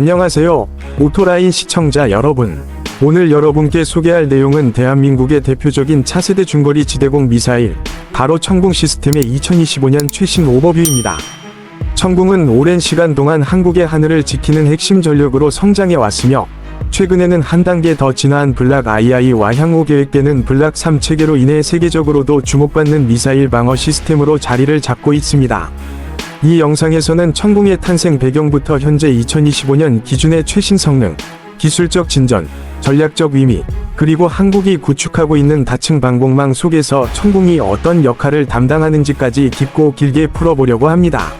안녕하세요. 오토라인 시청자 여러분. 오늘 여러분께 소개할 내용은 대한민국의 대표적인 차세대 중거리 지대공 미사일, 바로 청궁 시스템의 2025년 최신 오버뷰입니다. 청궁은 오랜 시간 동안 한국의 하늘을 지키는 핵심 전력으로 성장해 왔으며, 최근에는 한 단계 더 진화한 블락 II와 향후 계획되는 블락 3 체계로 인해 세계적으로도 주목받는 미사일 방어 시스템으로 자리를 잡고 있습니다. 이 영상에서는 천궁의 탄생 배경부터 현재 2025년 기준의 최신 성능, 기술적 진전, 전략적 의미, 그리고 한국이 구축하고 있는 다층 방공망 속에서 천궁이 어떤 역할을 담당하는지까지 깊고 길게 풀어보려고 합니다.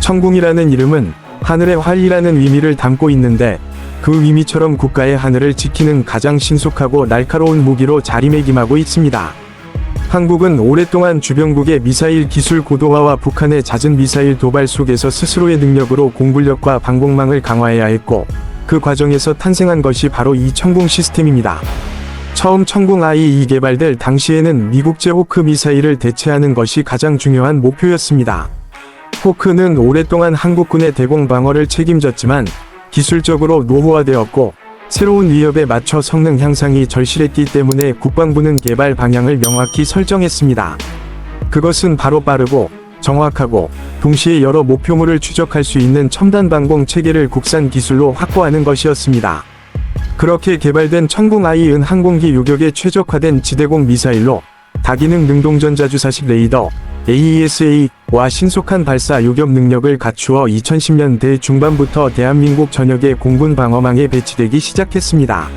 천궁이라는 이름은 하늘의 활이라는 의미를 담고 있는데 그 의미처럼 국가의 하늘을 지키는 가장 신속하고 날카로운 무기로 자리매김하고 있습니다. 한국은 오랫동안 주변국의 미사일 기술 고도화와 북한의 잦은 미사일 도발 속에서 스스로의 능력으로 공군력과 방공망을 강화해야 했고, 그 과정에서 탄생한 것이 바로 이 천궁 시스템입니다. 처음 천궁 I2 개발될 당시에는 미국제 호크 미사일을 대체하는 것이 가장 중요한 목표였습니다. 호크는 오랫동안 한국군의 대공 방어를 책임졌지만 기술적으로 노후화되었고 새로운 위협에 맞춰 성능 향상이 절실했기 때문에 국방부는 개발 방향을 명확히 설정했습니다. 그것은 바로 빠르고 정확하고 동시에 여러 목표물을 추적할 수 있는 첨단 방공 체계를 국산 기술로 확보하는 것이었습니다. 그렇게 개발된 천궁 아이은 항공기 요격에 최적화된 지대공 미사일로 다기능 능동전자주사식 레이더 AESA와 신속한 발사 요격 능력을 갖추어 2010년대 중반부터 대한민국 전역의 공군 방어망에 배치되기 시작했습니다.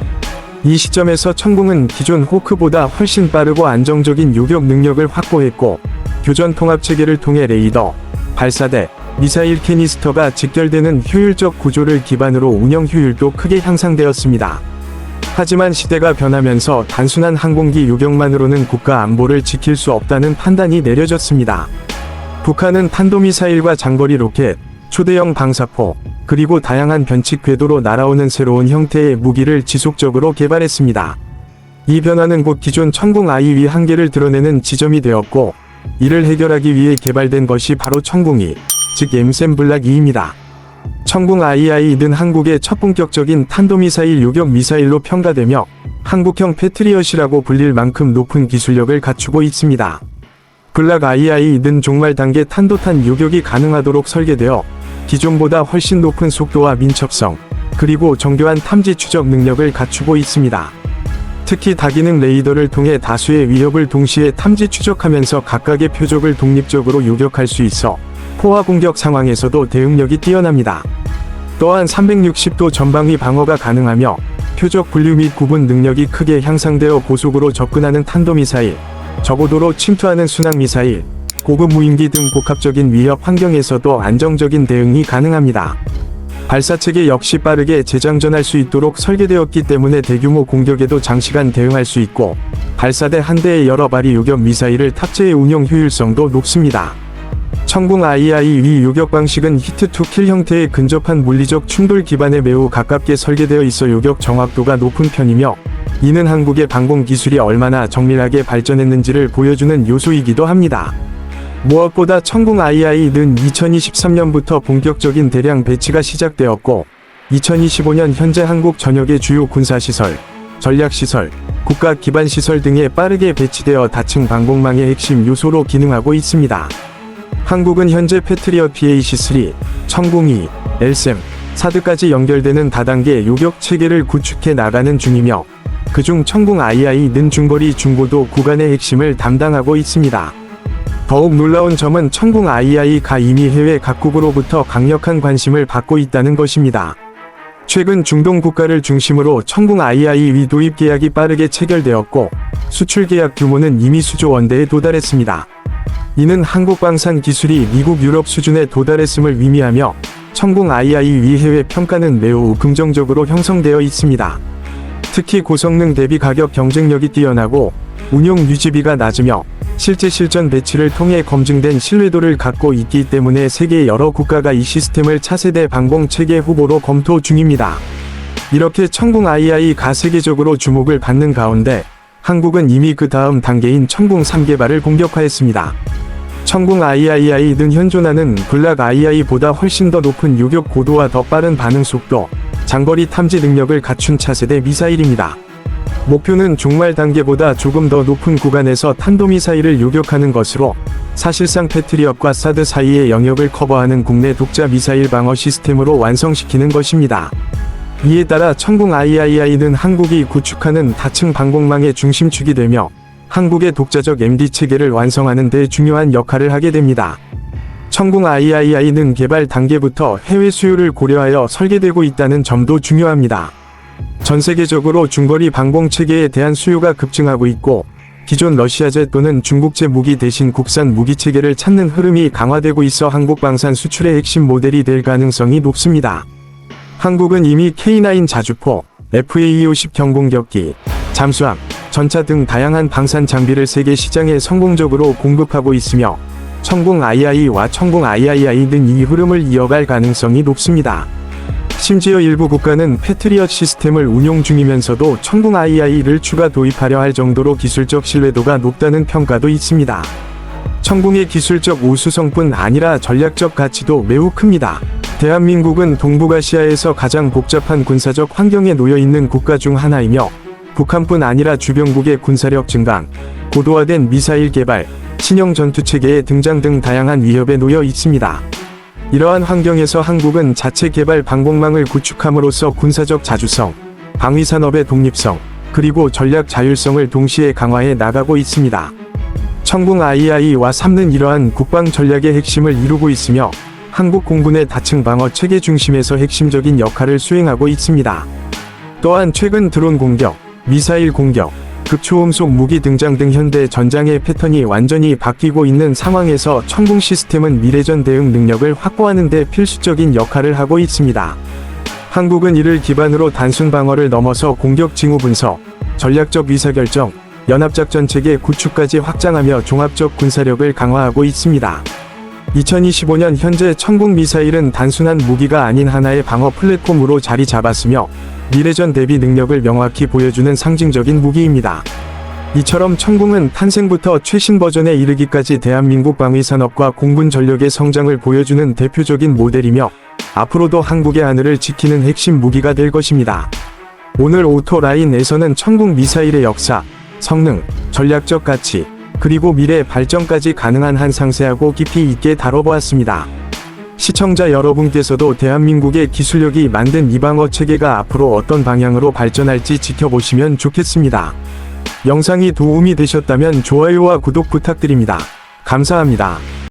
이 시점에서 천궁은 기존 호크보다 훨씬 빠르고 안정적인 요격 능력을 확보했고 교전 통합 체계를 통해 레이더, 발사대, 미사일 캐니스터가 직결되는 효율적 구조를 기반으로 운영 효율도 크게 향상되었습니다. 하지만 시대가 변하면서 단순한 항공기 요격만으로는 국가 안보를 지킬 수 없다는 판단이 내려졌습니다. 북한은 탄도미사일과 장거리 로켓, 초대형 방사포, 그리고 다양한 변칙 궤도로 날아오는 새로운 형태의 무기를 지속적으로 개발했습니다. 이 변화는 곧 기존 천궁 아이위 한계를 드러내는 지점이 되었고, 이를 해결하기 위해 개발된 것이 바로 천궁이, 즉 엠셈 블락 2입니다. 천궁 II는 한국의 첫 본격적인 탄도미사일 요격 미사일로 평가되며 한국형 패트리엇이라고 불릴 만큼 높은 기술력을 갖추고 있습니다. 블락 II는 종말 단계 탄도탄 요격이 가능하도록 설계되어 기존보다 훨씬 높은 속도와 민첩성, 그리고 정교한 탐지 추적 능력을 갖추고 있습니다. 특히 다기능 레이더를 통해 다수의 위협을 동시에 탐지 추적하면서 각각의 표적을 독립적으로 요격할 수 있어 포화 공격 상황에서도 대응력이 뛰어납니다. 또한 360도 전방위 방어가 가능하며 표적 분류 및 구분 능력이 크게 향상되어 고속으로 접근하는 탄도미사일, 저고도로 침투하는 순항미사일, 고급 무인기 등 복합적인 위협 환경에서도 안정적인 대응이 가능합니다. 발사체계 역시 빠르게 재장전할 수 있도록 설계되었기 때문에 대규모 공격에도 장시간 대응할 수 있고 발사대 한 대에 여러 발이 요격 미사일을 탑재해 운용 효율성도 높습니다. 천궁 II 위 요격 방식은 히트2킬 형태의 근접한 물리적 충돌 기반에 매우 가깝게 설계되어 있어 요격 정확도가 높은 편이며 이는 한국의 방공 기술이 얼마나 정밀하게 발전했는지를 보여주는 요소이기도 합니다. 무엇보다 천궁 II는 2023년부터 본격적인 대량 배치가 시작되었고 2025년 현재 한국 전역의 주요 군사시설, 전략시설, 국가 기반시설 등에 빠르게 배치되어 다층 방공망의 핵심 요소로 기능하고 있습니다. 한국은 현재 패트리어 PAC-3, 천궁2, 엘셈, 사드까지 연결되는 다단계 요격 체계를 구축해 나가는 중이며 그중 천궁 II는 중거리 중고도 구간의 핵심을 담당하고 있습니다. 더욱 놀라운 점은 천궁 II가 이미 해외 각국으로부터 강력한 관심을 받고 있다는 것입니다. 최근 중동 국가를 중심으로 천궁 II 도입 계약이 빠르게 체결되었고 수출 계약 규모는 이미 수조 원대에 도달했습니다. 이는 한국 방산 기술이 미국 유럽 수준에 도달했음을 의미하며 천궁 II 해외 평가는 매우 긍정적으로 형성되어 있습니다. 특히 고성능 대비 가격 경쟁력이 뛰어나고 운용 유지비가 낮으며 실제 실전 배치를 통해 검증된 신뢰도를 갖고 있기 때문에 세계 여러 국가가 이 시스템을 차세대 방공 체계 후보로 검토 중입니다. 이렇게 천궁 II가 세계적으로 주목을 받는 가운데 한국은 이미 그 다음 단계인 천궁 3개발을 본격화했습니다. 천궁 III 등 현존하는 블락 II보다 훨씬 더 높은 유격 고도와 더 빠른 반응 속도, 장거리 탐지 능력을 갖춘 차세대 미사일입니다. 목표는 종말 단계보다 조금 더 높은 구간에서 탄도미사일을 요격하는 것으로 사실상 패트리엇과 사드 사이의 영역을 커버하는 국내 독자 미사일 방어 시스템으로 완성시키는 것입니다. 이에 따라 천궁 III는 한국이 구축하는 다층 방공망의 중심축이 되며 한국의 독자적 MD 체계를 완성하는 데 중요한 역할을 하게 됩니다. 천궁 III는 개발 단계부터 해외 수요를 고려하여 설계되고 있다는 점도 중요합니다. 전 세계적으로 중거리 방공 체계에 대한 수요가 급증하고 있고 기존 러시아제 또는 중국제 무기 대신 국산 무기 체계를 찾는 흐름이 강화되고 있어 한국 방산 수출의 핵심 모델이 될 가능성이 높습니다. 한국은 이미 K9 자주포, FA-50 경공격기, 잠수함, 전차 등 다양한 방산 장비를 세계 시장에 성공적으로 공급하고 있으며 천궁 II와 천궁 III 등이 흐름을 이어갈 가능성이 높습니다. 심지어 일부 국가는 패트리엇 시스템을 운용 중이면서도 천궁 II를 추가 도입하려 할 정도로 기술적 신뢰도가 높다는 평가도 있습니다. 천궁의 기술적 우수성뿐 아니라 전략적 가치도 매우 큽니다. 대한민국은 동북아시아에서 가장 복잡한 군사적 환경에 놓여 있는 국가 중 하나이며 북한뿐 아니라 주변국의 군사력 증강, 고도화된 미사일 개발, 신형 전투체계의 등장 등 다양한 위협에 놓여 있습니다. 이러한 환경에서 한국은 자체 개발 방공망을 구축함으로써 군사적 자주성, 방위산업의 독립성, 그리고 전략 자율성을 동시에 강화해 나가고 있습니다. 천궁 II와 3는 이러한 국방 전략의 핵심을 이루고 있으며 한국 공군의 다층 방어 체계 중심에서 핵심적인 역할을 수행하고 있습니다. 또한 최근 드론 공격, 미사일 공격, 극초음속 무기 등장 등 현대 전장의 패턴이 완전히 바뀌고 있는 상황에서 천궁 시스템은 미래전 대응 능력을 확보하는 데 필수적인 역할을 하고 있습니다. 한국은 이를 기반으로 단순 방어를 넘어서 공격 징후 분석, 전략적 의사결정, 연합작전 체계 구축까지 확장하며 종합적 군사력을 강화하고 있습니다. 2025년 현재 천궁 미사일은 단순한 무기가 아닌 하나의 방어 플랫폼으로 자리 잡았으며 미래전 대비 능력을 명확히 보여주는 상징적인 무기입니다. 이처럼 천궁은 탄생부터 최신 버전에 이르기까지 대한민국 방위산업과 공군 전력의 성장을 보여주는 대표적인 모델이며 앞으로도 한국의 하늘을 지키는 핵심 무기가 될 것입니다. 오늘 오토라인에서는 천궁 미사일의 역사, 성능, 전략적 가치, 그리고 미래 발전까지 가능한 한 상세하고 깊이 있게 다뤄보았습니다. 시청자 여러분께서도 대한민국의 기술력이 만든 이방어 체계가 앞으로 어떤 방향으로 발전할지 지켜보시면 좋겠습니다. 영상이 도움이 되셨다면 좋아요와 구독 부탁드립니다. 감사합니다.